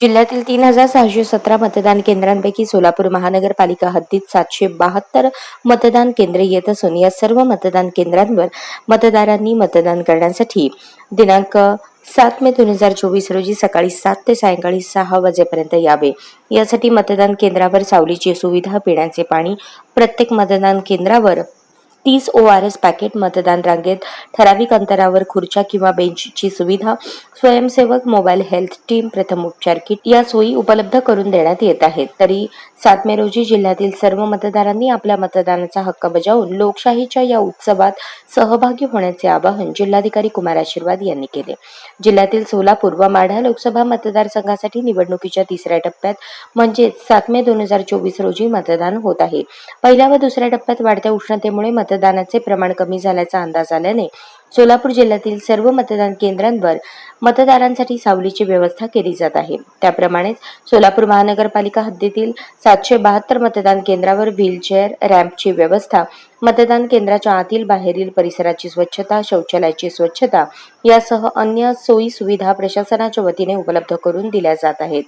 जिल्ह्यातील तीन हजार सहाशे सतरा मतदान केंद्रांपैकी सोलापूर महानगरपालिका हद्दीत सातशे बहात्तर मतदान केंद्रे येत असून या सर्व मतदान केंद्रांवर मतदारांनी मतदान करण्यासाठी दिनांक सात मे दोन हजार चोवीस रोजी सकाळी सात ते सायंकाळी सहा वाजेपर्यंत यावे. यासाठी मतदान केंद्रावर सावलीची सुविधा पिण्याचे पाणी प्रत्येक मतदान केंद्रावर तीस ओ आर एस पॅकेट मतदान रांगेत ठराविक अंतरावर खुर्च्या किंवा बेंचची सुविधा स्वयंसेवक मोबाईल हेल्थ टीम प्रथम उपचार किट या सोयी उपलब्ध करून देण्यात येत आहेत. तरी सात मे रोजी जिल्ह्यातील सर्व मतदारांनी आपल्या मतदानाचा हक्क बजावून लोकशाहीच्या या उत्सवात सहभागी होण्याचे आवाहन जिल्हाधिकारी कुमार आशीर्वाद यांनी केले. जिल्ह्यातील सोलापूर व माढा लोकसभा मतदारसंघासाठी निवडणुकीच्या तिसऱ्या टप्प्यात म्हणजेच सात मे दोन हजार चोवीस रोजी मतदान होत आहे. पहिल्या व दुसऱ्या टप्प्यात वाढत्या उष्णतेमुळे मतदानाचे प्रमाण कमी झाल्याचा अंदाज आल्याने सोलापूर जिल्ह्यातील सर्व मतदान केंद्रांवर मतदारांसाठी सावलीची व्यवस्था केली जात आहे. त्याप्रमाणेच सोलापूर महानगरपालिका हद्दीतील सातशे बहात्तर मतदान केंद्रावर व्हीलचेअर रॅम्पची व्यवस्था मतदान केंद्राच्या आतील बाहेरील परिसराची स्वच्छता शौचालयाची स्वच्छता यासह अन्य सोयी सुविधा प्रशासनाच्या वतीने उपलब्ध करून दिल्या जात आहेत.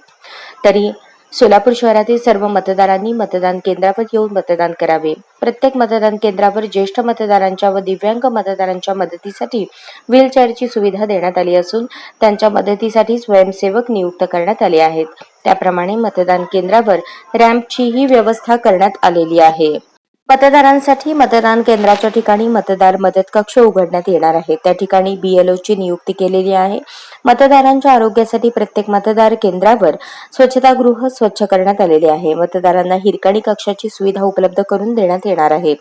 तरी सोलापूर शहरातील सर्व मतदारांनी मतदान केंद्रावर येऊन मतदान करावे. प्रत्येक मतदान केंद्रावर ज्येष्ठ मतदारांच्या व दिव्यांग मतदारांच्या मदतीसाठी व्हीलचेअरची सुविधा देण्यात आली असून त्यांच्या मदतीसाठी स्वयंसेवक नियुक्त करण्यात आले आहेत. त्याप्रमाणे मतदान केंद्रावर रॅम्पचीही व्यवस्था करण्यात आलेली आहे. मतदारांसाठी मतदान केंद्राच्या ठिकाणी मतदार मदत कक्ष उघडण्यात येणार आहे. त्या ठिकाणी बीएलओची नियुक्ती केलेली आहे. मतदारांच्या आरोग्यासाठी प्रत्येक मतदार केंद्रावर स्वच्छतागृह स्वच्छ करण्यात आलेले आहे. मतदारांना हिरकणी कक्षाची सुविधा उपलब्ध करून देण्यात येणार आहे.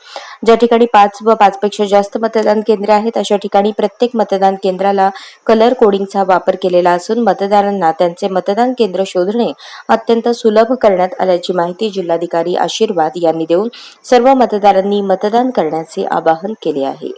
ज्या ठिकाणी पाच व पाचपेक्षा जास्त मतदान केंद्रे आहेत अशा ठिकाणी प्रत्येक मतदान केंद्राला कलर कोडिंगचा वापर केलेला असून मतदारांना त्यांचे मतदान केंद्र शोधणे अत्यंत सुलभ करण्यात आल्याची माहिती जिल्हाधिकारी आशीर्वाद यांनी देऊन सर्व मतदारांनी मतदान करण्याचे आवाहन केले आहे.